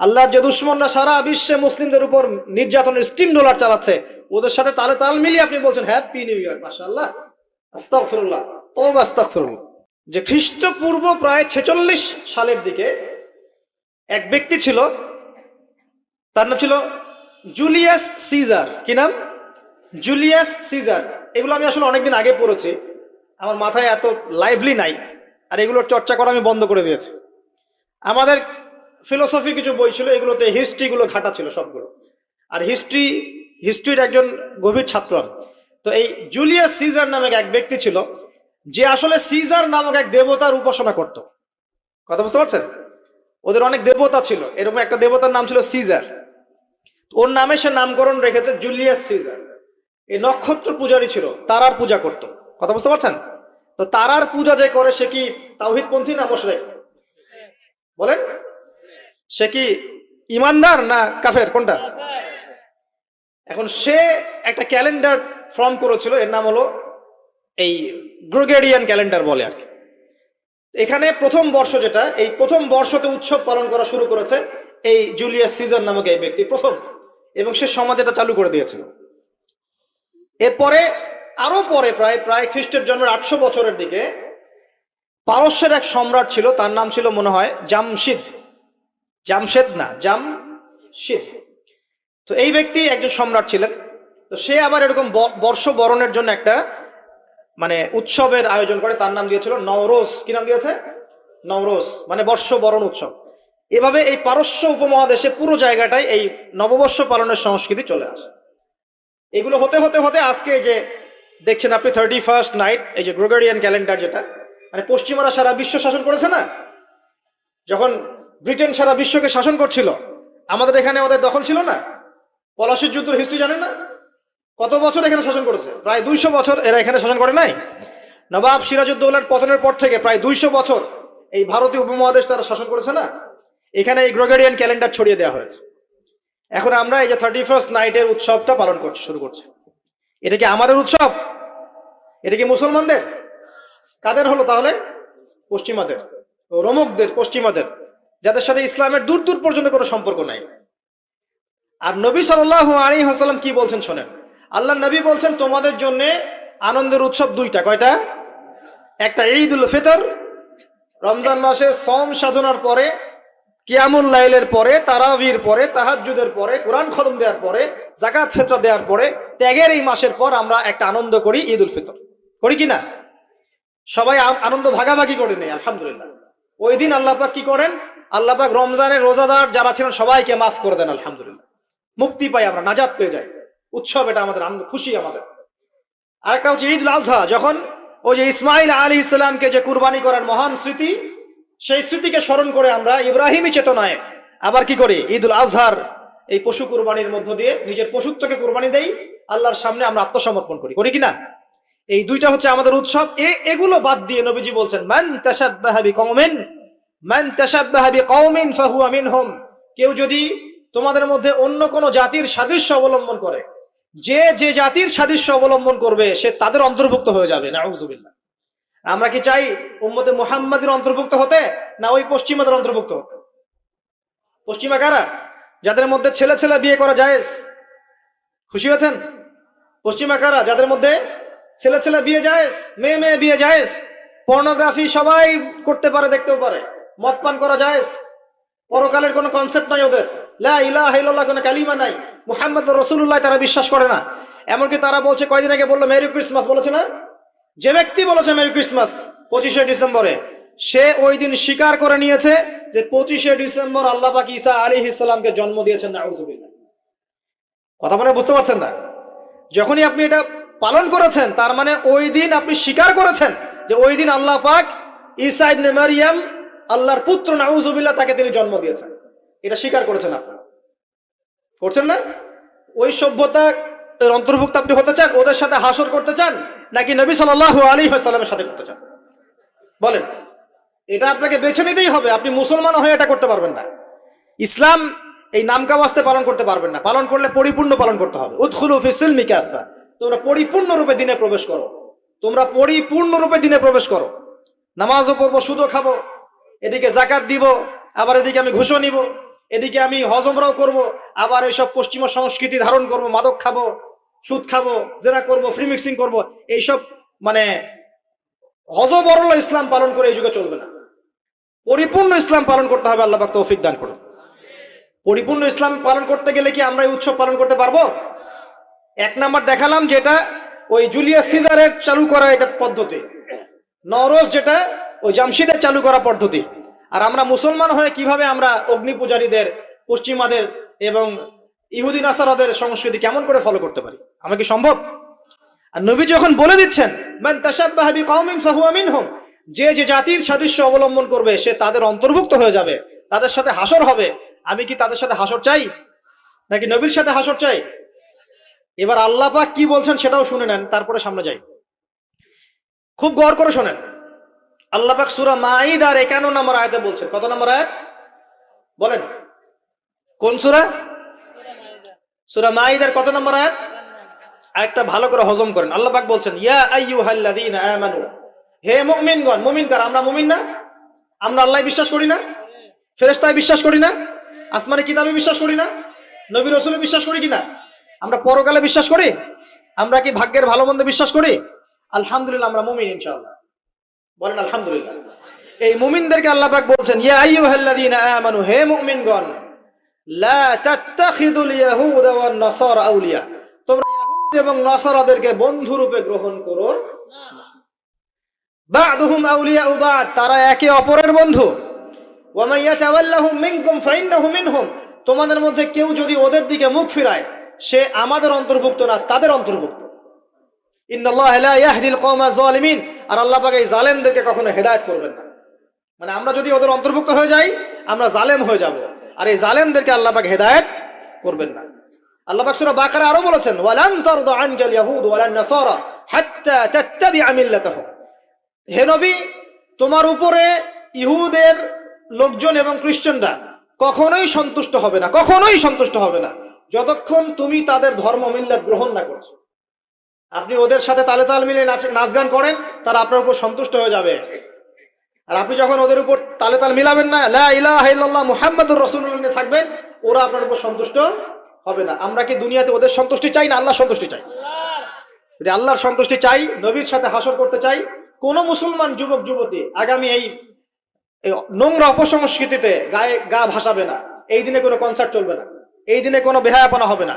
আল্লাহর যে দুশ্মনরা সারা বিশ্বে মুসলিমদের উপর নির্যাতনের স্টিম ডলার চালাচ্ছে, ওদের সাথে তালে তাল মিলিয়ে আপনি বলছেন হ্যাপি নিউ ইয়ার মাশাআল্লাহ। আস্তাগফিরুল্লাহ, তওবা আস্তাগফিরুল্লাহ। যে খ্রিস্টপূর্ব প্রায় ছেচল্লিশ সালের দিকে এক ব্যক্তি ছিল, তার নাম ছিল জুলিয়াস সিজার। কি নাম? Julius Caesar. এগুলো আমি আসলে অনেকদিন আগে পড়েছি। আমার মাথায় এত লাইভলি নাই, আর এগুলোর চর্চা করা আমি বন্ধ করে দিয়েছি। আমাদের ফিলোসফি কিছু বই ছিল, এগুলোতে হিস্ট্রিগুলো ঘাটা ছিল সবগুলো। আর হিস্ট্রি হিস্ট্রির একজন গভীর ছাত্র তো এই জুলিয়াস সিজার নামক এক ব্যক্তি ছিল, যে আসলে সিজার নামক এক দেবতার উপাসনা করত। কথা বুঝতে পারছেন? ওদের অনেক দেবতা ছিল, এরকম একটা দেবতার নাম ছিল সিজার ওর নামে সে নামকরণ রেখেছে জুলিয়াস সিজার এই নক্ষত্র পূজারই ছিল, তারার পূজা করত। কথা বুঝতে পারছেন? তো তারার পূজা যে করে, সে কি তাওহিদপন্থী না মোশরেক? বলেন। সে কি ইমানদার না কাফের? কোনটা? এখন সে একটা ক্যালেন্ডার ফর্ম করেছিল, এর নাম হলো এই গ্রোগেরিয়ান ক্যালেন্ডার বলে আর কি। এখানে প্রথম বর্ষ যেটা, এই প্রথম বর্ষতে উৎসব পালন করা শুরু করেছে এই জুলিয়াস সিজার নামক এই ব্যক্তি প্রথম, এবং সে সমাজ এটা চালু করে দিয়েছিল। এরপরে, আরও পরে প্রায় প্রায় খ্রিস্টের জন্মের আটশো বছরের দিকে পারস্যের এক সম্রাট ছিল, তার নাম ছিল মনে হয় জামশিদ। জামশেদ না, জামশিদ। তো এই ব্যক্তি একজন সম্রাট ছিলেন। তো সে আবার এরকম বর্ষ বরণের জন্য একটা মানে উৎসবের আয়োজন করে। তার নাম দিয়েছিল নওরোজ। কি নাম দিয়েছে? নওরোজ। মানে বর্ষ বরণ উৎসব। এভাবে এই পারস্য উপমহাদেশে পুরো জায়গাটায় এই নববর্ষ পালনের সংস্কৃতি চলে আসে। এগুলো হতে হতে হতে আজকে যে দেখছেন আপনি থার্টি ফার্স্ট নাইট এই যে গ্রেগরিয়ান ক্যালেন্ডার যেটা মানে পশ্চিমারা সারা বিশ্ব শাসন করেছে না? যখন ব্রিটেন সারা বিশ্বকে শাসন করছিল। আমাদের এখানে ওদের দখল ছিল না। পলাশির যুদ্ধের হিস্ট্রি জানেন না? কত বছর এখানে শাসন করেছে? প্রায় দুইশো বছর এরা এখানে শাসন করে নাই। নবাব সিরাজউদ্দৌলার পতনের পর থেকে প্রায় দুইশো বছর এই ভারতীয় উপমহাদেশ তারা শাসন করেছে না? এখানে এই গ্রেগরিয়ান ক্যালেন্ডার ছড়িয়ে দেওয়া হয়েছে। এখন আমরা এই যে থার্টি ফার্স্ট নাইটের উৎসবটা পালন করছি, শুরু করছি। এটা কি আমাদের উৎসব? এটা কি মুসলমানদের? কাদের হলো তাহলে? পশ্চিমাদের। রোমকদের, পশ্চিমাদের। যাদের সাথে ইসলামের দূর দূর পর্যন্ত কোনো সম্পর্ক নাই। আর নবী সাল্লাহ আলী হাসালাম কি বলছেন শোনেন। আল্লাহ নবী বলছেন, তোমাদের জন্য আনন্দের উৎসব দুইটা, কয়টা? একটা ঈদ উল ফিতর, রমজান মাসে সম সাধনার পরে, কিয়ামুল লাইলের পরে, তারাবির পরে, তাহাজ্জুদের পরে, কোরআন খদম দেওয়ার পরে জাকাত ফেতরা দেওয়ার পরে, ত্যাগের এই মাসের পর আমরা একটা আনন্দ করি ঈদ উল ফিতর। করি কি না? সবাই আনন্দ ভাগাভাগি করে নেই আলহামদুলিল্লাহ। ওই দিন আল্লাপাক কি করেন? আল্লাপাক রমজানের রোজাদার যারা ছিলেন, সবাইকে মাফ করে দেন, আলহামদুলিল্লাহ। মুক্তি পাই আমরা, নাজাত পেয়ে যাই। উৎসব এটা আমাদের, আনন্দ, খুশি আমাদের। আরেকটা হচ্ছে ঈদ আজহা, যখন ওই যে ইসমাইল আলী ইসলামকে যে কুরবানি করার মহান স্মৃতি, সেই স্মৃতিকে স্মরণ করে আমরা ইব্রাহিমী চেতনায় আবার কি করি? ঈদ উল আজহার, এই পশু কুরবানির মধ্য দিয়ে নিজের পশুত্বকে কুরবানি দেই, আল্লাহর সামনে আমরা আত্মসমর্পণ করি। করি কি না এই দুইটা হচ্ছে আমাদের উৎসব। এগুলো বাদ দিয়ে নবীজি বলছেন, মান তাশাব্বাহা বিকওমিন মান বিকওমিন ফাহুয়া মিনহুম। কেউ যদি তোমাদের মধ্যে অন্য কোন জাতির সাদৃশ্য অবলম্বন করে, যে যে জাতির সাদৃশ্য অবলম্বন করবে, সে তাদের অন্তর্ভুক্ত হয়ে যাবে, নাউজুবিল্লাহ। আমরা কি চাই উম্মতে মুহাম্মাদের অন্তর্ভুক্ত হতে, না ওই পশ্চিমাদের অন্তর্ভুক্ত হতে? পশ্চিমা কারা? যাদের মধ্যে ছেলে ছেলে বিয়ে করা জায়েজ। খুশি হয়েছেন? পশ্চিমা কারা? যাদের মধ্যে ছেলে ছেলে বিয়ে জায়েজ, মেয়ে মেয়ে বিয়ে জায়েজ। পর্নোগ্রাফি সবাই করতে পারে, দেখতেও পারে। মদ পান করা যায় পরকালের কোনো কনসেপ্ট নাই ওদের। লা ইলাহা ইল্লাল্লাহ, কোনো কালিমা নাই। মুহাম্মদ রসুল্লাহ তারা বিশ্বাস করে না। এমনকি তারা বলছে, কয়দিন আগে বলল, মেরি ক্রিসমাস বলেছে না? যে ব্যক্তি বলেছে, মেরি ক্রিসমাস পঁচিশে ডিসেম্বরে, সে ওই দিন স্বীকার করে নিয়েছে যে পঁচিশে ডিসেম্বর আল্লাহ পাক ঈসা আলী ইসলামকে জন্ম দিয়েছেন না কথা মানে বুঝতে পারছেন না? যখনই আপনি এটা পালন করেছেন, তার মানে ওই দিন আপনি স্বীকার করেছেন যে ওই দিন আল্লাহ পাক ঈসা ইবনে মারিয়াম আল্লাহর পুত্র নাউজুবিল্লাহ তাকে তিনি জন্ম দিয়েছেন। এটা স্বীকার করেছেন আপনি। করছেন না? ওই সভ্যতা অন্তর্ভুক্ত আপনি হতে চান, ওদের সাথে হাসর করতে চান, নাকি নবী সাল্লাহ আলী সাল্লামের সাথে করতে চান? বলেন। এটা আপনাকে বেছে নিতেই হবে। আপনি মুসলমান হয়ে এটা করতে পারবেন না। ইসলাম এই নামকা ওয়াস্তে পালন করতে পারবেন না। পালন করলে পরিপূর্ণ পালন করতে হবে। উৎখুলু ফিসিল মিকাফা তোমরা পরিপূর্ণ রূপে দিনে প্রবেশ করো। তোমরা পরিপূর্ণ রূপে দিনে প্রবেশ করো। নামাজও পড়ব, সুদও খাব। এদিকে জাকাত দিব, আবার এদিকে আমি ঘুষও নিব, এদিকে আমি হজমরাও করব, আবার এইসব পশ্চিমা সংস্কৃতি ধারণ করব, মাদক খাব, সুদ খাব, জেনা করব ফ্রি মিক্সিং করব, এইসব মানে হজবরল ইসলাম পালন করে এই যুগে চলবে না। পরিপূর্ণ ইসলাম পালন করতে হবে, আল্লাহ পাক তৌফিক দান করুন। পরিপূর্ণ ইসলাম পালন করতে গেলে কি আমরা এই উৎসব পালন করতে পারব? এক নাম্বার দেখালাম যেটা ওই জুলিয়াস সিজারের চালু করা এটা পদ্ধতি। নরোজ যেটা ওই জামশিদের চালু করা পদ্ধতি। আর আমরা মুসলমান হয়ে কীভাবে আমরা অগ্নি পূজারীদের, পশ্চিমাদের এবং ইহুদি নাসারাদের সংস্কৃতি কেমন করে ফলো করতে পারি? আমার কি সম্ভব? আর নবী যখন বলে দিচ্ছেন, মান মিনহুম যে যে জাতির সাদৃশ্য অবলম্বন করবে, সে তাদের অন্তর্ভুক্ত হয়ে যাবে, তাদের সাথে হাসর হবে। আমি কি তাদের সাথে হাসর চাই? নাকি নবীর সাথে হাসর চাই? এবার আল্লাহ পাক কি বলছেন সেটাও শুনে নেন, তারপরে সামনে যাই। খুব গড় করে শোনেন। আল্লাহ পাক সূরা মাঈদার 51 নম্বর আয়াতে বলছেন? কত নম্বর আয়াত? বলেন। কোন সুরা? সূরা মাঈদার কত নম্বর আয়াত? আরেকটা ভালো করে হজম করেন। আল্লাহ পাক বলছেন, ইয়া আইয়ুহাল্লাযীনা আমানু। হে মুমিনগণ, মুমিন কার? আমরা মুমিন না? আমরা আল্লাহ বিশ্বাস করি না? ফেরেশতায় বিশ্বাস করি না? আসমানে কিতাবে বিশ্বাস করি না? নবী রসুলে বিশ্বাস করি কিনা? আমরা পরকালে বিশ্বাস করি? আমরা কি ভাগ্যের ভালো মন্দ বিশ্বাস করি? আলহামদুলিল্লাহ আমরা মুমিন ইনশাআল্লাহ। বলেন আলহামদুলিল্লাহ। এই মুমিনদেরকে আল্লাহ পাক বলছেন, ইয়া আইয়ুহাল্লাযীনা আমানু, হে মুমিনগণ, লা তাত্তাখিদুল ইয়াহুদা ওয়ান নাসারা আউলিয়া। তোমরা ইহুদ এবং নাসারাদেরকে বন্ধু রূপে গ্রহণ করো বা'দুহুম আউলিয়াউ বা'দ, তারা একে অপরের বন্ধু। ওয়া মান ইয়াতাওয়াল্লাহুম মিনকুম ফাইন্নাহু মিনহুম, তোমাদের মধ্যে কেউ যদি ওদের দিকে মুখ ফিরায়, সে আমাদের অন্তর্ভুক্ত না, তাদের অন্তর্ভুক্ত। ইন্নাল্লাহ লা ইয়াহদিল কওমা যালিমিন আর আল্লাহ পাক এই জালেমদেরকে কখনো হেদায়ত করবেন না। মানে আমরা যদি ওদের অন্তর্ভুক্ত হয়ে যাই, আমরা জালেম হয়ে যাব। আর এই জালেমদেরকে আল্লাহ পাক হেদায়েত করবেন না। আল্লাহ পাক সূরা বাকারা আরও বলেছেন, ওয়ালান তারদা আনকাল ইয়াহুদ ওয়ালান নাসারা হাত্তা তাত্তাবিআ মিল্লাতাহুম। হে নবী, তোমার উপরে ইহুদের লোকজন এবং খ্রিস্টানরা কখনোই সন্তুষ্ট হবে না, কখনোই সন্তুষ্ট হবে না। যতক্ষণ তুমি তাদের ধর্ম মিল্লাত গ্রহণ না করছ। আপনি ওদের সাথে তালে তাল মিলে নাচ গান করেন, তারা আপনার উপর সন্তুষ্ট হয়ে যাবে। আর আপনি যখন ওদের উপর তালে তাল মিলাবেন না, লা ইলাহা ইল্লাল্লাহ মুহাম্মাদুর রাসূলুল্লাহ নিয়ে থাকবেন, ওরা আপনার উপর সন্তুষ্ট হবে না। আমরা কি দুনিয়াতে ওদের সন্তুষ্টি চাই না আল্লাহ সন্তুষ্টি চাই? যদি আল্লাহর সন্তুষ্টি চাই, নবীর সাথে হাসর করতে চাই, কোন মুসলমান যুবক, যুবতী আগামী এই নোংরা অপসংস্কৃতিতে গায়ে গা ভাসাবে না। এই দিনে কোনো কনসার্ট চলবে না। এই দিনে কোনো বেহায়াপনা হবে না।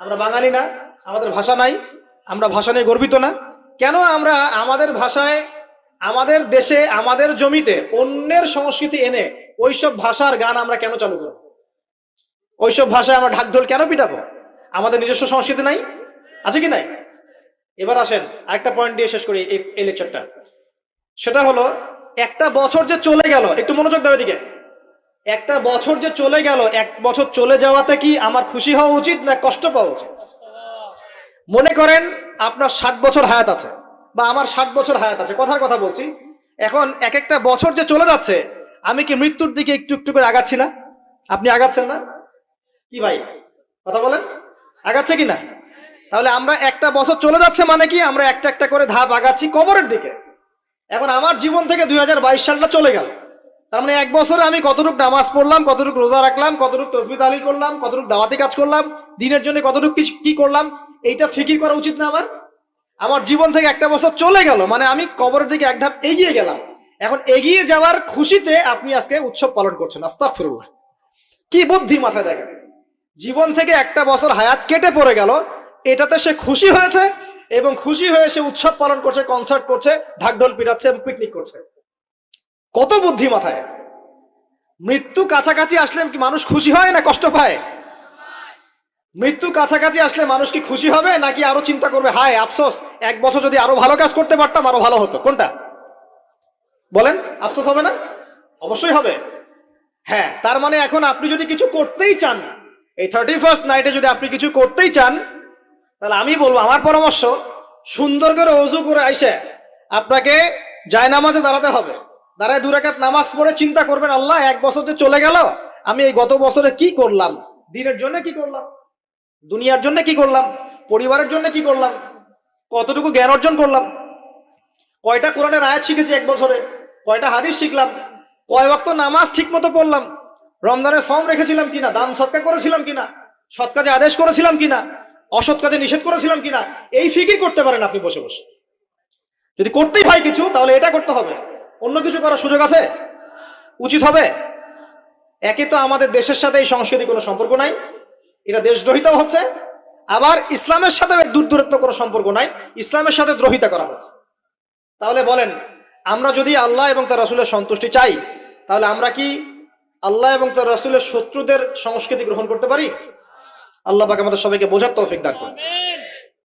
আমরা বাঙালি না, আমাদের ভাষা নাই, আমরা ভাষা নিয়ে গর্বিত না। কেন আমরা আমাদের ভাষায়, আমাদের দেশে, আমাদের জমিতে অন্যের সংস্কৃতি এনে ওইসব ভাষার গান আমরা কেন চালু করব? ওইসব ভাষায় আমরা ঢাকঢোল কেন পিটাবো? আমাদের নিজস্ব সংস্কৃতি নাই? আছে কি নাই? এবার আসেন, আরেকটা পয়েন্ট দিয়ে শেষ করি এই লেকচারটা সেটা হলো, একটা বছর যে চলে গেল, একটু মনোযোগ দেবে দিকে একটা বছর যে চলে গেল, এক বছর চলে যাওয়াতে কি আমার খুশি হওয়া উচিত না কষ্ট পাওয়া উচিত? মনে করেন আপনার ষাট বছর হায়াত আছে, বা আমার ষাট বছর হায়াত আছে, কথার কথা বলছি। এখন এক একটা বছর যে চলে যাচ্ছে, আমি কি মৃত্যুর দিকে একটু একটু করে আগাচ্ছি না? আপনি আগাচ্ছেন না? কি ভাই, কথা বলেন? আগাচ্ছে কি না? তাহলে আমরা একটা বছর চলে যাচ্ছে মানে কি, আমরা একটা একটা করে ধাপ আগাচ্ছি কবরের দিকে। এখন আমার জীবন থেকে দুই হাজার বাইশ সালটা চলে গেল। তার মানে এক বছরে আমি কতটুকু নামাজ পড়লাম, কতটুকু রোজা রাখলাম, কতটুকু তসবি তালিল করলাম, কতটুকু দাওয়াতি কাজ করলাম, দিনের জন্য কতটুকু কি- কি করলাম, এইটা ফিকির করা উচিত না আমার? আমার জীবন থেকে একটা বছর চলে গেল মানে আমি কবরের দিকে এক ধাপ এগিয়ে গেলাম। এখন এগিয়ে যাওয়ার খুশিতে আপনি আজকে উৎসব পালন করছেন, আস্তাগফিরুল্লাহ। কি বুদ্ধি মাথায় দেখেন? জীবন থেকে একটা বছর হায়াত কেটে পড়ে গেল, এটাতে সে খুশি হয়েছে এবং খুশি হয়ে সে উৎসব পালন করছে কনসার্ট করছে, ঢাকঢোল পিটাচ্ছে এবং পিকনিক করছে। কত বুদ্ধি মাথায়? মৃত্যু কাছাকাছি আসলে কি মানুষ খুশি হয় না কষ্ট পায়? মৃত্যু কাছাকাছি আসলে মানুষ কি খুশি হবে নাকি আরও চিন্তা করবে, হায়, আফসোস, এক বছর যদি আরও ভালো কাজ করতে পারতাম, আরও ভালো হতো। কোনটা? বলেন, আফসোস হবে না? অবশ্যই হবে। হ্যাঁ তার মানে এখন আপনি যদি কিছু করতেই চান, এই থার্টি ফার্স্ট নাইটে যদি আপনি কিছু করতেই চান, তাহলে আমি বলব, আমার পরামর্শ, সুন্দর করে অজু করে আইসে আপনাকে জায়নামাজে দাঁড়াতে হবে। দাঁড়ায় দুরাকাত নামাজ পড়ে চিন্তা করবেন, আল্লাহ এক বছর যে চলে গেল, আমি এই গত বছরে কি করলাম? দিনের জন্য কি করলাম? দুনিয়ার জন্য কি করলাম? পরিবারের জন্য কি করলাম? কতটুকু জ্ঞান অর্জন করলাম? কয়টা কোরআনের আয়াত শিখেছি এক বছরে? কয়টা হাদিস শিখলাম? কয় ওয়াক্ত নামাজ ঠিক মতো পড়লাম? রমজানের সম রেখেছিলাম কিনা? দান সৎকা করেছিলাম কিনা? সৎ কাজে আদেশ করেছিলাম কিনা? অসৎ কাজে নিষেধ করেছিলাম কিনা? এই ফিকির করতে পারেন আপনি বসে বসে। যদি করতেই হয় কিছু, তাহলে এটা করতে হবে। অন্য কিছু করার সুযোগ আছে? উচিত হবে? একে তো আমাদের দেশের সাথে এই সংস্কৃতি কোনো সম্পর্ক নাই, এটা দেশদ্রোহিতাও হচ্ছে, আবার ইসলামের সাথে দূর দূরত্ব কোনো সম্পর্ক নাই, ইসলামের সাথে দ্রোহিতা করা হচ্ছে। তাহলে বলেন, আমরা যদি আল্লাহ এবং তার রসুলের সন্তুষ্টি চাই, তাহলে আমরা কি আল্লাহ এবং তার রসুলের শত্রুদের সংস্কৃতি গ্রহণ করতে পারি? আল্লাহ পাক আমাদের সবাইকে বোঝার তৌফিক দান করুন।